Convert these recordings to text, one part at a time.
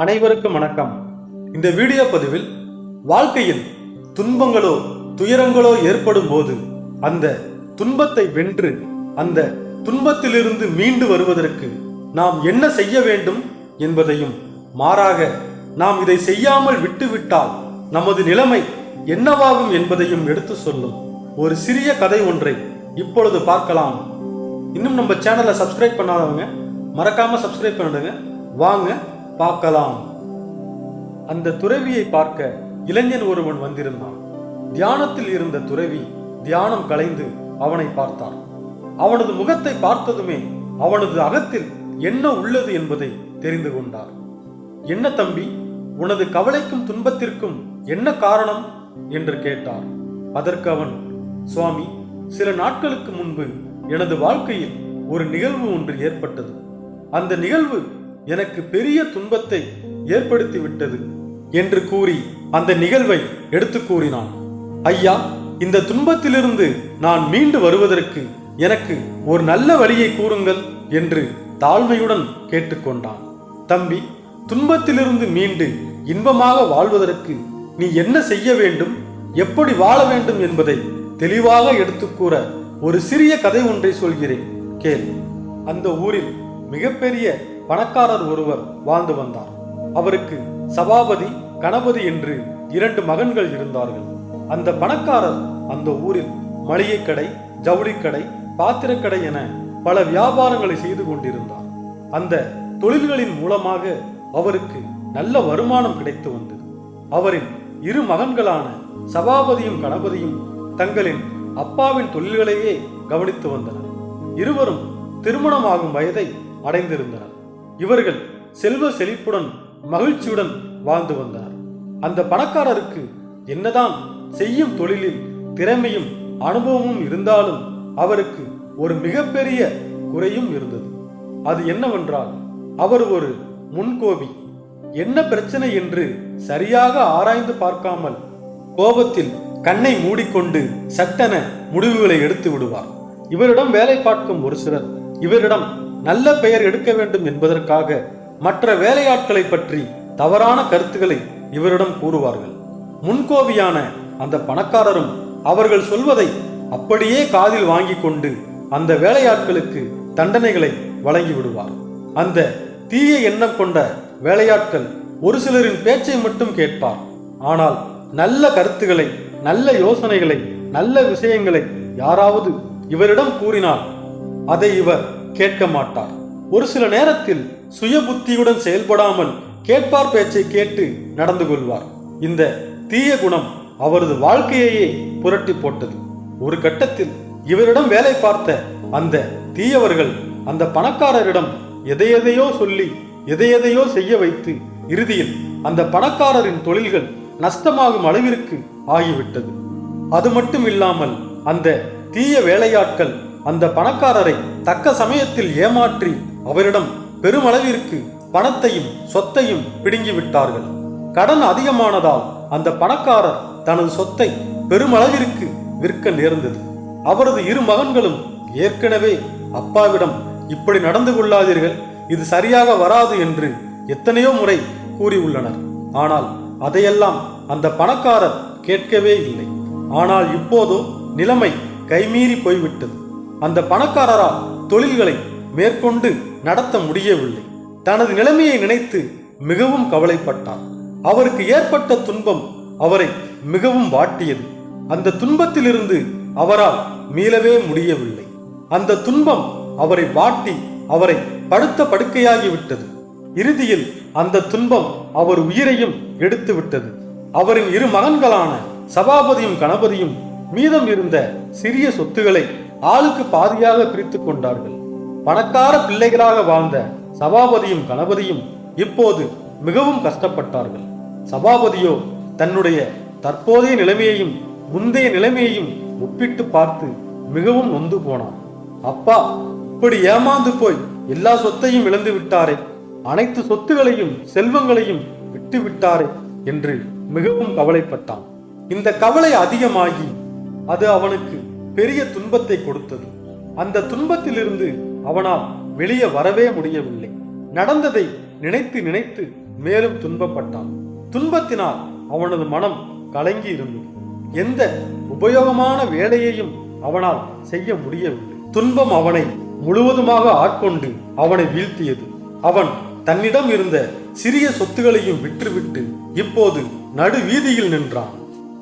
அனைவருக்கும் வணக்கம். இந்த வீடியோ பதிவில் வாழ்க்கையில் துன்பங்களோ துயரங்களோ ஏற்படும் போது அந்த துன்பத்தை வென்று அந்த துன்பத்திலிருந்து மீண்டு வருவதற்கு நாம் என்ன செய்ய வேண்டும் என்பதையும் மாறாக நாம் இதை செய்யாமல் விட்டுவிட்டால் நமது நிலைமை என்னவாகும் என்பதையும் எடுத்து சொல்லும் ஒரு சிறிய கதை ஒன்றை இப்பொழுது பார்க்கலாம். இன்னும் நம்ம சேனலை சப்ஸ்கிரைப் பண்ணாதவங்க மறக்காம சப்ஸ்கிரைப் பண்ணிடுங்க. வாங்க பார்க்கலாம். அந்த துறவியை பார்க்க இளைஞன் ஒருவன் வந்திருந்தான். தியானத்தில் இருந்த துறவி தியானம் கலைந்து அவனை பார்த்தார் அவனது முகத்தை பார்த்ததுமே அவனது அகத்தில் என்ன உள்ளது என்பதை தெரிந்து கொண்டார். என்ன தம்பி உனது கவலைக்கும் துன்பத்திற்கும் என்ன காரணம்? என்று கேட்டார். அதற்கு அவன் சுவாமி சில நாட்களுக்கு முன்பு எனது வாழ்க்கையில் ஒரு நிகழ்வு ஒன்று ஏற்பட்டது. அந்த நிகழ்வு எனக்கு பெரிய துன்பத்தை ஏற்படுத்தி விட்டது என்று கூறி அந்த நிகழ்வை எடுத்து கூறினான். ஐயா இந்த துன்பத்திலிருந்து நான் மீண்டு வருவதற்கு எனக்கு ஒரு நல்ல வழியை கூறுங்கள் என்று தாழ்மையுடன் கேட்டுக்கொண்டான். தம்பி துன்பத்திலிருந்து மீண்டு இன்பமாக வாழ்வதற்கு நீ என்ன செய்ய வேண்டும்? எப்படி வாழ வேண்டும் என்பதை தெளிவாக எடுத்து கூற ஒரு சிறிய கதை ஒன்றை சொல்கிறேன். கேள். அந்த ஊரில் மிகப்பெரிய பணக்காரர் ஒருவர் வாழ்ந்து வந்தார். அவருக்கு சபாபதி கணபதி என்று இரண்டு மகன்கள் இருந்தார்கள். அந்த பணக்காரர் அந்த ஊரில் மளிகை கடை ஜவுளிக்கடை பாத்திரக்கடை என பல வியாபாரங்களை செய்து கொண்டிருந்தார். அந்த தொழில்களின் மூலமாக அவருக்கு நல்ல வருமானம் கிடைத்து வந்தது. அவரின் இரு மகன்களான சபாபதியும் கணபதியும் தங்களின் அப்பாவின் தொழில்களையே கவனித்து வந்தனர். இருவரும் திருமணமாகும் வயதை அடைந்திருந்தனர். இவர்கள் செல்வ செழிப்புடன் மகிழ்ச்சியுடன் வாழ்ந்து வந்தனர் அந்த பணக்காரருக்கு என்னதான் செய்யும் தொழிலில் திறமையும் அனுபவமும் இருந்தாலும் அவருக்கு ஒரு மிகப்பெரிய குறையும் இருந்தது. அது என்னவென்றால் அவர் ஒரு முன்கோபி. என்ன பிரச்சனை என்று சரியாக ஆராய்ந்து பார்க்காமல் கோபத்தில் கண்ணை மூடிக்கொண்டு சட்டென முடிவுகளை எடுத்து விடுவார். இவரிடம் வேலை பார்க்கும் ஒரு சிலர் இவரிடம் நல்ல பெயர் எடுக்க வேண்டும் என்பதற்காக மற்ற வேலையாட்களை பற்றி தவறான கருத்துக்களை இவரிடம் கூறுவார்கள். முன்கோபியான அந்த பணக்காரரும் அவர்கள் சொல்வதை அப்படியே காதில் வாங்கி கொண்டு அந்த வேலையாட்களுக்கு தண்டனைகளை வழங்கி விடுவார். அந்த தீய எண்ணம் கொண்ட வேலையாட்கள் ஒரு சிலரின் பேச்சை மட்டும் கேட்பார். ஆனால் நல்ல கருத்துக்களை நல்ல யோசனைகளை நல்ல விஷயங்களை யாராவது இவரிடம் கூறினார் அதை இவர் கேட்க மாட்டார் ஒரு சில நேரத்தில் சுய புத்தியுடன் செயல்படாமல் கேட்பார் பேச்சை கேட்டு நடந்து கொள்வார். இந்த தீய குணம் அவரது வாழ்க்கையையே புரட்டி போட்டது. ஒரு கட்டத்தில் இவரிடம் வேலை பார்த்த அந்த தீயவர்கள் அந்த பணக்காரரிடம் எதையெதையோ சொல்லி எதையெதையோ செய்ய வைத்து இறுதியில் அந்த பணக்காரரின் தொழில்கள் நஷ்டமாகும் அளவிற்கு ஆகிவிட்டது. அது மட்டும் இல்லாமல் அந்த தீய வேலையாட்கள் அந்த பணக்காரரை தக்க சமயத்தில் ஏமாற்றி அவரிடம் பெருமளவிற்கு பணத்தையும் சொத்தையும் பிடுங்கி விட்டார்கள் கடன் அதிகமானதால் அந்த பணக்காரர் தனது சொத்தை பெருமளவிற்கு விற்க நேர்ந்தது. அவரது இரு மகன்களும் ஏற்கனவே அப்பாவிடம் இப்படி நடந்து கொள்ளாதீர்கள் இது சரியாக வராது என்று எத்தனையோ முறை கூறியுள்ளனர். ஆனால் அதையெல்லாம் அந்த பணக்காரர் கேட்கவே இல்லை. ஆனால் இப்போதோ நிலைமை கைமீறி போய்விட்டது. அந்த பணக்காரரால் தொழில்களை மேற்கொண்டு நடத்த முடியவில்லை. தனது நிலைமையை நினைத்து மிகவும் கவலைப்பட்டார் அவருக்கு ஏற்பட்ட துன்பம் அவரை மிகவும் வாட்டியது. அந்த துன்பத்திலிருந்து அவரால் மீளவே முடியவில்லை. அந்த துன்பம் அவரை வாட்டி அவரை படுத்த படுக்கையாகிவிட்டது. இறுதியில் அந்த துன்பம் அவர் உயிரையும் எடுத்துவிட்டது. அவரின் இரு மகன்களான சபாபதியும் கணபதியும் மீதம் இருந்த சிறிய சொத்துக்களை ஆளுக்கு பாதியாக பிரித்து கொண்டார்கள். பணக்கார பிள்ளைகளாக வாழ்ந்த சபாபதியும் கணபதியும் இப்போது மிகவும் கஷ்டப்பட்டார்கள். சபாபதியோ தன்னுடைய தற்போதைய நிலைமையையும் முந்தைய நிலைமையையும் ஒப்பிட்டு பார்த்து மிகவும் நொந்து போனான். அப்பா இப்படி ஏமாந்து போய் எல்லா சொத்தையும் இழந்து விட்டாரே. அனைத்து சொத்துகளையும் செல்வங்களையும் விட்டு விட்டாரே என்று மிகவும் கவலைப்பட்டான். இந்த கவலை அதிகமாகி அது அவனுக்கு பெரிய துன்பத்தை கொடுத்தது. அந்த துன்பத்திலிருந்து அவனால் வெளியே வரவே முடியவில்லை. நடந்ததை நினைத்து நினைத்து மேலும் துன்பப்பட்டான். துன்பத்தினால் அவனது மனம் கலங்கி இருந்தது. எந்த உபயோகமான வேலையையும் அவனால் செய்ய முடியவில்லை. துன்பம் அவனை முழுவதுமாக ஆட்கொண்டு அவனை வீழ்த்தியது. அவன் தன்னிடம் இருந்த சிறிய சொத்துகளையும் விற்றுவிட்டு இப்போது நடு வீதியில் நின்றான்.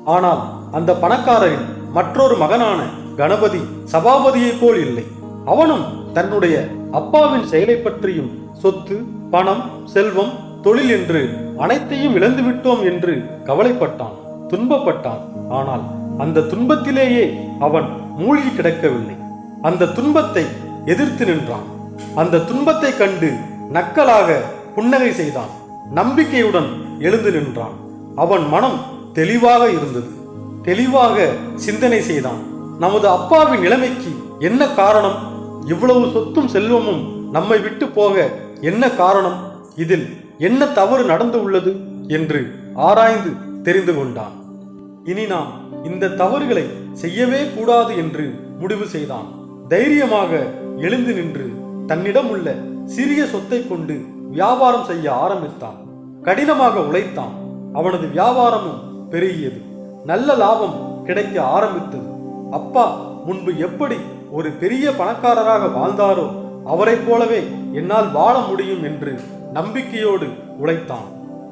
ஆனால் அந்த பணக்காரரின் மற்றொரு மகனான கணபதி சபாபதியைப் போல் இல்லை. அவனும் தன்னுடைய அப்பாவின் செயலை பற்றியும் சொத்து பணம் செல்வம் தொழில் என்று அனைத்தையும் இழந்து விட்டோம் என்று கவலைப்பட்டான் துன்பப்பட்டான். ஆனால் அந்த துன்பத்திலேயே அவன் மூழ்கி கிடக்கவில்லை. அந்த துன்பத்தை எதிர்த்து நின்றான். அந்த துன்பத்தை கண்டு நக்கலாக புன்னகை செய்தான். நம்பிக்கையுடன் எழுந்து நின்றான். அவன் மனம் தெளிவாக இருந்தது. தெளிவாக சிந்தனை செய்தான். நமது அப்பாவின் நிலைமைக்கு என்ன காரணம்? இவ்வளவு சொத்தும் செல்வமும் நம்மை விட்டு போக என்ன காரணம்? இதில் என்ன தவறு நடந்து உள்ளது? என்று ஆராய்ந்து தெரிந்து கொண்டான். இனி நாம் இந்த தவறுகளை செய்யவே கூடாது என்று முடிவு செய்தான். தைரியமாக எழுந்து நின்று தன்னிடம் உள்ள சிறிய சொத்தை கொண்டு வியாபாரம் செய்ய ஆரம்பித்தான். கடினமாக உழைத்தான். அவனது வியாபாரமும் பெருகியது. நல்ல லாபம் கிடைக்க ஆரம்பித்தது. அப்பா முன்பு எப்படி ஒரு பெரிய பணக்காரராக வாழ்ந்தாரோ அவரைப் போலவே என்னால் வாழ முடியும் என்று நம்பிக்கையோடு உழைத்தான்.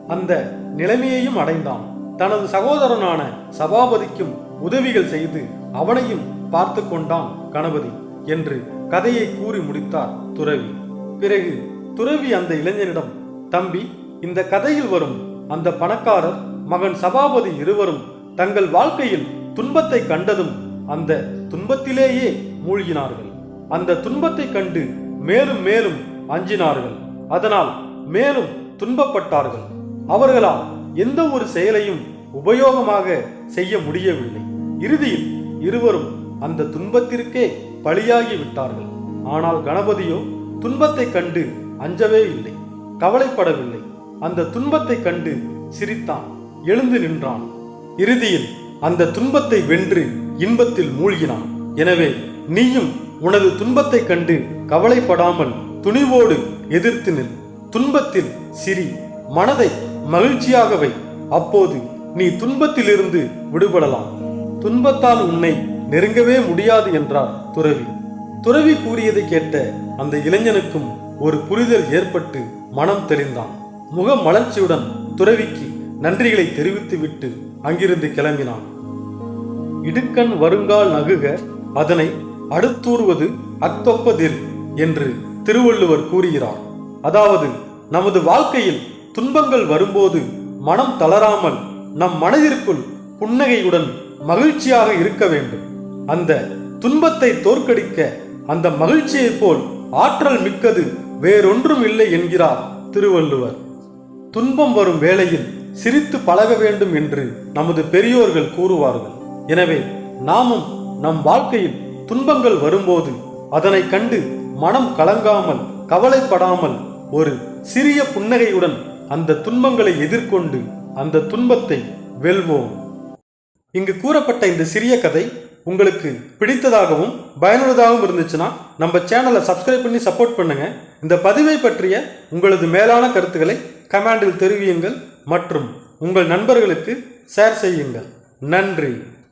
அந்த நிலைமையையும் அடைந்தான். தனது சகோதரனான சபாபதிக்கும் உதவிகள் செய்து அவனையும் பார்த்து கொண்டான் கணபதி என்று கதையை கூறி முடித்தார் துறவி. பிறகு துறவி அந்த இளைஞனிடம் தம்பி இந்த கதையில் வரும் அந்த பணக்காரர் மகன் சபாபதி இருவரும் தங்கள் வாழ்க்கையில் துன்பத்தை கண்டதும் அந்த துன்பத்திலேயே மூழ்கினார்கள். அந்த துன்பத்தை கண்டு மேலும் மேலும் அஞ்சினார்கள். அதனால் மேலும் துன்பப்பட்டார்கள். அவர்களால் எந்த ஒரு செயலையும் உபயோகமாக செய்ய முடியவில்லை. இறுதியில் இருவரும் அந்த துன்பத்திற்கே பலியாகி விட்டார்கள். ஆனால் கணபதியோ துன்பத்தை கண்டு அஞ்சவே இல்லை. கவலைப்படவில்லை. அந்த துன்பத்தை கண்டு சிரித்தான். எழுந்து நின்றான். இறுதியில் அந்த துன்பத்தை வென்று இன்பத்தில் மூழ்கினான். எனவே நீயும் உனது துன்பத்தை கண்டு கவலைப்படாமல் துணிவோடு எதிர்த்து நில். துன்பத்தில் சிரி மனதை மகிழ்ச்சியாக வை அப்போது நீ துன்பத்திலிருந்து விடுபடலாம். துன்பத்தால் உன்னை நெருங்கவே முடியாது என்றார் துறவி. துறவி கூறியதை கேட்ட அந்த இளைஞனுக்கும் ஒரு புரிதல் ஏற்பட்டு மனம் தெளிந்தான். முக மலர்ச்சியுடன் துறவிக்கு நன்றிகளை தெரிவித்துவிட்டு அங்கிருந்து கிளம்பினான். இடுக்கண் வருங்கால் நகுக அதனை அடுத்தூறுவது அத்தொப்பதில் என்று திருவள்ளுவர் கூறுகிறார். அதாவது நமது வாழ்க்கையில் துன்பங்கள் வரும்போது மனம் தளராமல் நம் மனதிற்குள் புன்னகையுடன் மகிழ்ச்சியாக இருக்க வேண்டும். அந்த துன்பத்தை தோற்கடிக்க அந்த மகிழ்ச்சியைப் போல் ஆற்றல் மிக்கது வேறொன்றும் இல்லை என்கிறார் திருவள்ளுவர். துன்பம் வரும் வேளையில் சிரித்து பழக வேண்டும் என்று நமது பெரியோர்கள் கூறுவார்கள். எனவே நாமும் நம் வாழ்க்கையில் துன்பங்கள் வரும்போது அதனை கண்டு மனம் கலங்காமல் கவலைப்படாமல் ஒரு சிறிய புன்னகையுடன் அந்த துன்பங்களை எதிர்கொண்டு அந்த துன்பத்தை வெல்வோம். இங்கு கூறப்பட்ட இந்த சிறிய கதை உங்களுக்கு பிடித்ததாகவும் பயனுள்ளதாகவும் இருந்துச்சுன்னா நம்ம சேனலை சப்ஸ்கிரைப் பண்ணி சப்போர்ட் பண்ணுங்க. இந்த பதிவை பற்றிய உங்களது மேலான கருத்துக்களை கமெண்டில் தெரிவியுங்கள் மற்றும் உங்கள் நண்பர்களுக்கு ஷேர் செய்யுங்கள். நன்றி.